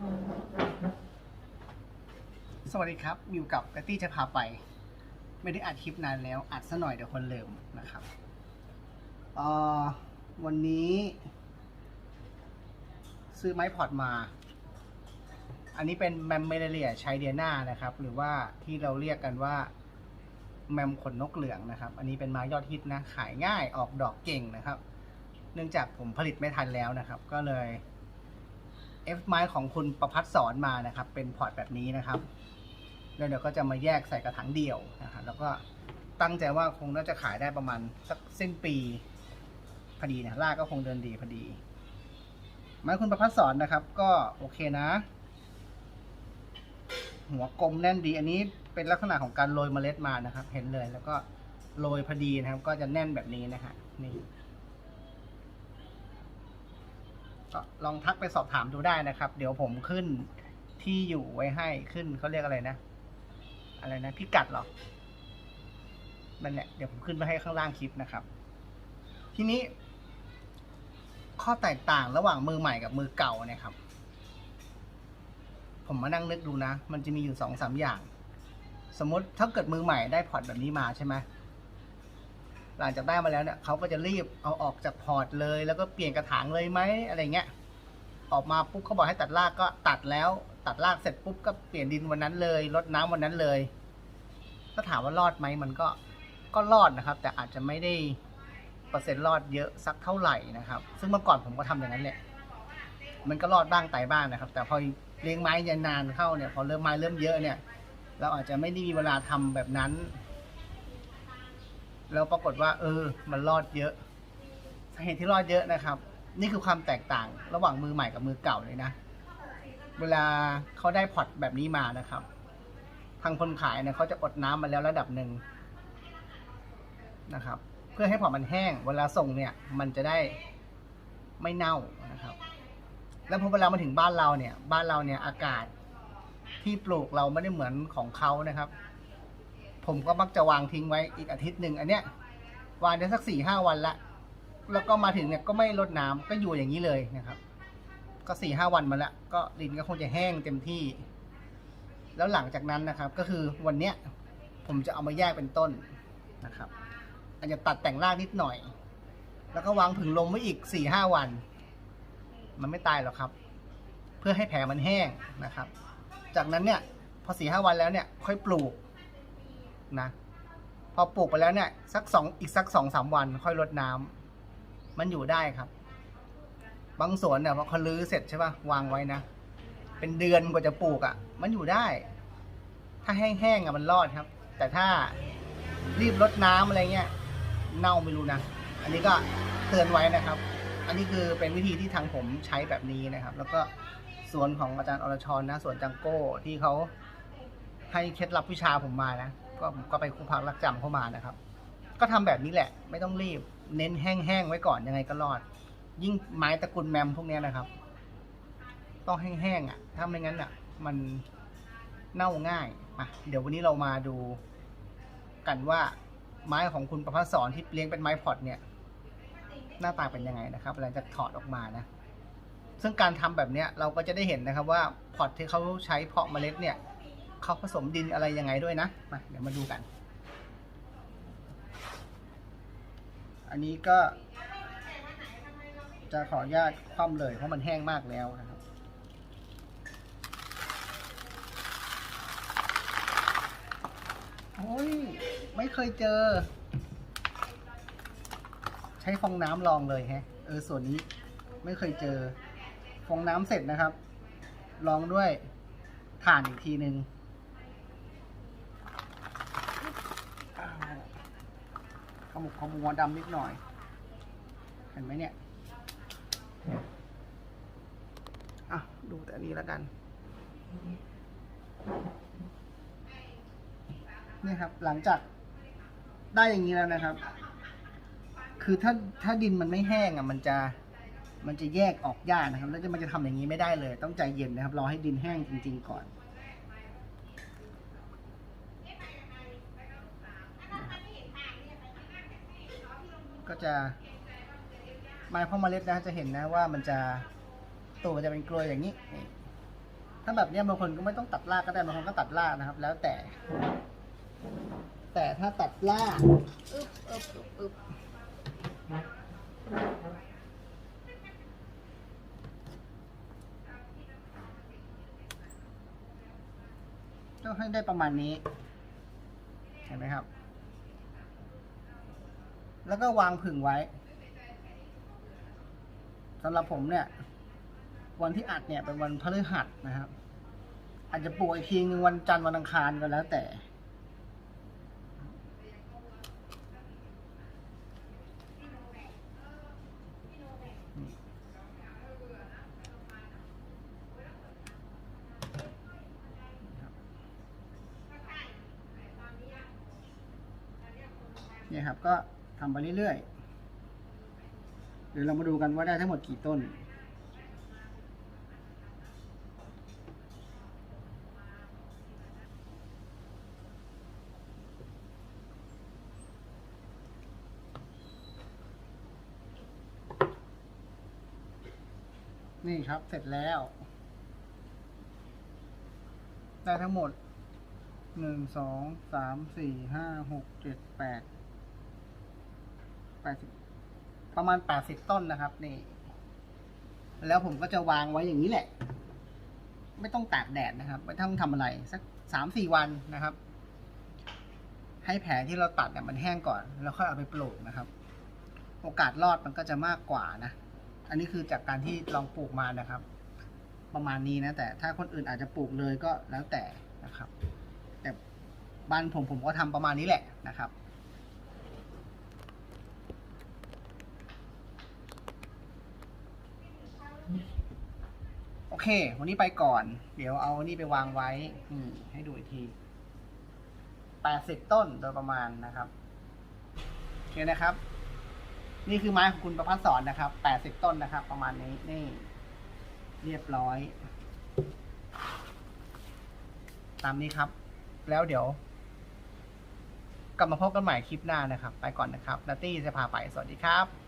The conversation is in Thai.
สวัสดีครับอยู่กับกตี้จะพาไป ไม่ได้อัดคลิปนานแล้ว อัดซะหน่อยเดี๋ยวคนลืมนะครับเออวันนี้ ซื้อไม้พอร์ตมา อันนี้เป็นแมมเมเลียชายเดียนานะครับ หรือว่าที่เราเรียกกันว่า แมมขนนกเหลืองนะครับ อันนี้เป็นไม้ยอดฮิตนะ ขายง่ายออกดอกเก่งนะครับ เนื่องจากผมผลิตไม่ทันแล้วนะครับ ก็เลย เอฟไม้ของคุณประพัฒสอนมานะครับ เป็นพอร์ตแบบนี้นะครับแล้วเดี๋ยวก็จะมาแยกใส่กระถางเดี่ยวนะครับแล้วก็ตั้งใจว่าคงน่าจะขายได้ประมาณสักสิ้นปีพอดีนะลากก็คงเดินดีพอดี ไม้คุณประพัฒสอนนะครับ ก็โอเคนะ หัวกลมแน่นดีอันนี้เป็นลักษณะของการโรยเมล็ดมานะครับ เห็นเลยแล้วก็โรยพอดีนะครับ ก็จะแน่นแบบนี้นะฮะนี่ ก็ลองทักไปสอบถามดูได้นะครับ เดี๋ยวผมขึ้นที่อยู่ไว้ให้ขึ้นเขาเรียกอะไรนะ อะไรนะพิกัดเหรอนั่นแหละเดี๋ยวผมขึ้นไปให้ข้างล่างคลิปนะครับ ทีนี้ ข้อแตกต่างระหว่างมือใหม่กับมือเก่าเนี่ยครับ ผมมานั่งนึกดูนะ มันจะมีอยู่สองสามอย่าง สมมติถ้าเกิดมือใหม่ได้พอร์ตแบบนี้มาใช่ไหม หลังจากได้มาแล้วเนี่ยเขาก็จะรีบเอาออกจากพอร์ตเลย แล้วก็เปลี่ยนกระถางเลยไหมอะไรเงี้ยออกมาปุ๊บเขาบอกให้ตัดรากก็ตัดแล้ว ตัดรากเสร็จปุ๊บก็เปลี่ยนดินวันนั้นเลยรดน้ำวันนั้นเลย ถ้าถามว่ารอดไหมมันก็ก็รอดนะครับ แต่อาจจะไม่ได้เปอร์เซ็นต์รอดเยอะสักเท่าไหร่นะครับ ซึ่งเมื่อก่อนผมก็ทำอย่างนั้นแหละมันก็รอดบ้างตายบ้างนะครับ แต่พอเลี้ยงไม้ยานานเข้าเนี่ยพอเริ่มไม้เริ่มเยอะเนี่ย เราอาจจะไม่ได้มีเวลาทำแบบนั้น แล้วปรากฏว่า เออ มันรอดเยอะสาเหตุที่รอดเยอะนะครับ นี่คือความแตกต่างระหว่างมือใหม่กับมือเก่าเลยนะ เวลาเขาได้พอร์ตแบบนี้มานะครับ ทางคนขายเนี่ยเขาจะอดน้ำมาแล้วระดับหนึ่งนะครับ เพื่อให้พอร์ตมันแห้ง เวลาส่งเนี่ย มันจะได้ไม่เน่านะครับ แล้วพอเวลามาถึงบ้านเราเนี่ย บ้านเราเนี่ยอากาศที่ปลูกเราไม่ได้เหมือนของเขานะครับ ผมก็มักจะวางทิ้งไว้อีกอาทิตย์หนึ่งอันเนี้ยวางได้สักสี่ห้าวันละแล้วก็มาถึงเนี่ยก็ไม่ลดน้ำก็อยู่อย่างนี้เลยนะครับ ก็สี่ห้าวันมาแล้วก็ดินก็คงจะแห้งเต็มที่ แล้วหลังจากนั้นนะครับ ก็คือวันเนี้ยผมจะเอามาแยกเป็นต้นนะครับอาจจะตัดแต่งรากนิดหน่อย แล้วก็วางผึ่งลมไว้อีกสี่ห้าวัน มันไม่ตายหรอกครับ เพื่อให้แผลมันแห้งนะครับ จากนั้นเนี่ยพอสี่ห้าวันแล้วเนี่ยค่อยปลูก นะ พอปลูกไปแล้วเนี่ย สักสองอีกสักสองสามวันค่อยรดน้ำมันอยู่ได้ครับ บางสวนเนี่ยพอเขาลื้อเสร็จใช่ป่ะวางไว้นะ เป็นเดือนกว่าจะปลูกอะ่ะ มันอยู่ได้ ถ้าแห้งๆอะมันรอดครับ แต่ถ้ารีบรดน้ำอะไรเงี้ยเน่าไม่รู้นะ อันนี้ก็เตือนไว้นะครับ อันนี้คือเป็นวิธีที่ทางผมใช้แบบนี้นะครับ แล้วก็สวนของอาจารย์อรชรนะสวนจังโก้ที่เขาให้เคล็ดลับวิชาผมมานะ ก็ก็ไปครูพักรักจำเข้ามานะครับ ก็ทำแบบนี้แหละ ไม่ต้องรีบ เน้นแห้งๆไว้ก่อนยังไงก็รอด ยิ่งไม้ตระกูลแมมพวกนี้นะครับ ต้องแห้งๆอะ ถ้าไม่งั้นอะ มันเน่าง่ายอะเดี๋ยววันนี้เรามาดูกันว่าไม้ของคุณประพัฒสอนที่เลี้ยงเป็นไม้พอตเนี่ย หน้าตาเป็นยังไงนะครับหลังจากถอดออกมานะซึ่งการทำแบบเนี้ยเราก็จะได้เห็นนะครับว่าพอตที่เขาใช้เพาะเมล็ดเนี่ย เขาผสมดินอะไรยังไงด้วยนะมาเดี๋ยวมาดูกัน อันนี้ก็ จะขออนุญาตคว่ำเลยเพราะมันแห้งมากแล้วนะครับโอ้ยไม่เคยเจอ ใช้ฟองน้ำลองเลยแฮะเออส่วนนี้ไม่เคยเจอ ฟองน้ำเสร็จนะครับ ลองด้วยถ่านอีกทีหนึ่งอ้าวข มุกขมัวดำนิดหน่อย เห็นไหมเนี่ย อะ ดูแต่นี้แล้วกัน นี่ครับ หลังจากได้อย่างนี้แล้วนะครับ คือถ้าถ้าดินมันไม่แห้งอะ มันจะมันจะแยกออกยากนะครับ แล้วจะมันจะทำอย่างนี้ไม่ได้เลย ต้องใจเย็นนะครับ รอให้ดินแห้งจริง ๆ ก่อน ก็จะไม้พ่อมเมล็ดนะจะเห็นนะว่ามันจะตัวมันจะเป็นกลวยอย่างนี้ ถ้าแบบเนี้ยบางคนก็ไม่ต้องตัดรากก็ได้บางคนก็ตัดรากนะครับ แล้วแต่ แต่ถ้าตัดรากอึบอึบอึบอึบต้องให้ได้ประมาณนี้ เห็นไหมครับ แล้วก็วางผึ่งไว้สำหรับผมเนี่ย วันที่อัดเนี่ยเป็นวันพฤหัสนะครับ อาจจะปลูกอีกทีนึงวันจันทร์วันอังคารก็แล้วแต่เนี่ยครับก็ ทำไปเรื่อยๆ เดี๋ยวเรามาดูกันว่าได้ทั้งหมดกี่ต้น นี่ครับเสร็จแล้ว ได้ทั้งหมดหนึ่งสองสามสี่ห้าหกเจ็ดแปด แปดสิบประมาณแปดสิบต้นนะครับนี่ แล้วผมก็จะวางไว้อย่างนี้แหละ ไม่ต้องตากแดดนะครับ ไม่ต้องทำอะไรสักสามสี่วันนะครับ ให้แผลที่เราตัดเนี่ยมันแห้งก่อน แล้วค่อยเอาไปปลูกนะครับ โอกาสรอดมันก็จะมากกว่านะ อันนี้คือจากการที่ลองปลูกมานะครับ ประมาณนี้นะ แต่ถ้าคนอื่นอาจจะปลูกเลยก็แล้วแต่นะครับ แต่บ้านผมผมก็ทำประมาณนี้แหละนะครับ โอเค วันนี้ไปก่อน เดี๋ยวเอานี่ไปวางไว้นี่ให้ดูอีกทีแปดสิบต้นโดยประมาณนะครับ โอเคนะครับ นี่คือไม้ของคุณประพัฒสอนนะครับแปดสิบต้นนะครับ ประมาณนี้นี่ เรียบร้อย ตามนี้ครับ แล้วเดี๋ยว กลับมาพบกันใหม่คลิปหน้านะครับ ไปก่อนนะครับนาตี้จะพาไป สวัสดีครับ